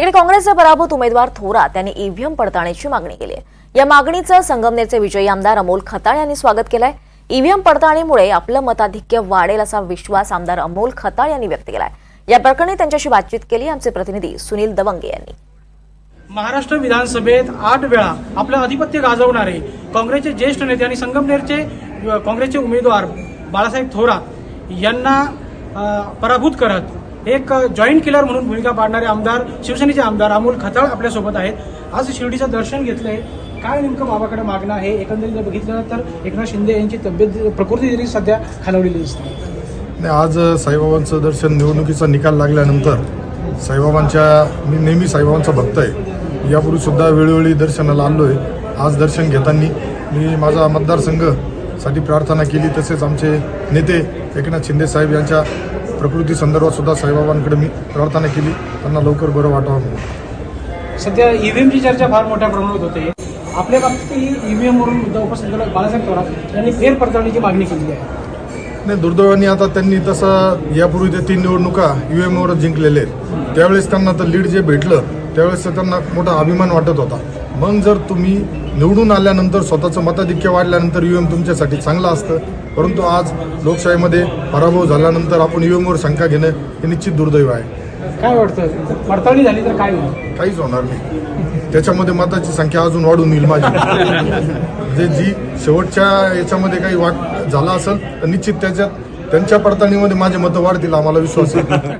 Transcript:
तिकडे काँग्रेसचे पराभूत उमेदवार थोरात यांनी ईव्हीएम पडताळणीची मागणी केली आहे. या मागणीचं संगमनेरचे विजयी आमदार अमोल खताळ यांनी स्वागत केलंय. ईव्हीएम पडताळणीमुळे आपलं मताधिक्य वाढेल असा विश्वास आमदार अमोल खताळ यांनी व्यक्त केलाय. या प्रकरणी त्यांच्याशी बातचीत केली आमचे प्रतिनिधी सुनील दवंगे यांनी. महाराष्ट्र विधानसभेत आठ वेळा आपलं आधिपत्य गाजवणारे काँग्रेसचे ज्येष्ठ नेते आणि संगमनेरचे काँग्रेसचे उमेदवार बाळासाहेब थोरात यांना पराभूत करत एक जॉईंट किलर म्हणून भूमिका पाडणारे आमदार शिवसेनेचे आमदार अमोल खताळ आपल्यासोबत आहेत. आज शिर्डीचं दर्शन घेतलंय. काय नेमकं बाबाकडे मागणं आहे? एकंदरीत जर बघितलं तर एकनाथ शिंदे यांची तब्येत प्रकृती जरी सध्या खालवलेली दिसते. नाही आज साईबाबांचं दर्शन निवडणुकीचा निकाल लागल्यानंतर साईबाबांच्या मी नेहमी साईबाबांचा भक्त आहे. यापूर्वी सुद्धा वेळोवेळी दर्शनाला आलो आहे आज दर्शन घेताना मी माझा मतदारसंघसाठी प्रार्थना केली. तसेच आमचे नेते एकनाथ शिंदे साहेब यांच्या प्रकृती संदर्भात सुद्धा साईबाबांकडे मी प्रार्थना केली. त्यांना लवकर बरं वाटावं म्हणून. सध्या ईव्हीएमची चर्चा फार मोठ्या प्रमाणात होते. आपल्या बाबतीत ईव्हीएम वरून मुद्दा उपसंचालक बाळासाहेब थोरात यांनी फेर पडताळणीची मागणी केली आहे. नाही दुर्दैवाने आता त्यांनी तसं यापूर्वी ते तीन निवडणुका यू एमवरच जिंकलेले आहेत. त्यावेळेस त्यांना तर लीड जे भेटलं त्यावेळेस त्यांना मोठा अभिमान वाटत होता. मग जर तुम्ही निवडून आल्यानंतर स्वतःचं मताधिक्य वाढल्यानंतर यू एम तुमच्यासाठी चांगलं असतं. परंतु आज लोकशाहीमध्ये पराभव झाल्यानंतर आपण यू एमवर शंका घेणं हे निश्चित दुर्दैव आहे. काय वाटतं? पडताळणी झाली तर काय होईल? काहीच होणार नाही. त्याच्यामध्ये मताची संख्या अजून वाढून येईल माझी. म्हणजे जी शेवटच्या याच्यामध्ये काही वाट झाला असेल तर निश्चित त्याच्यात त्यांच्या पडताळणीमध्ये माझे मतं वाढतील आम्हाला विश्वास आहे.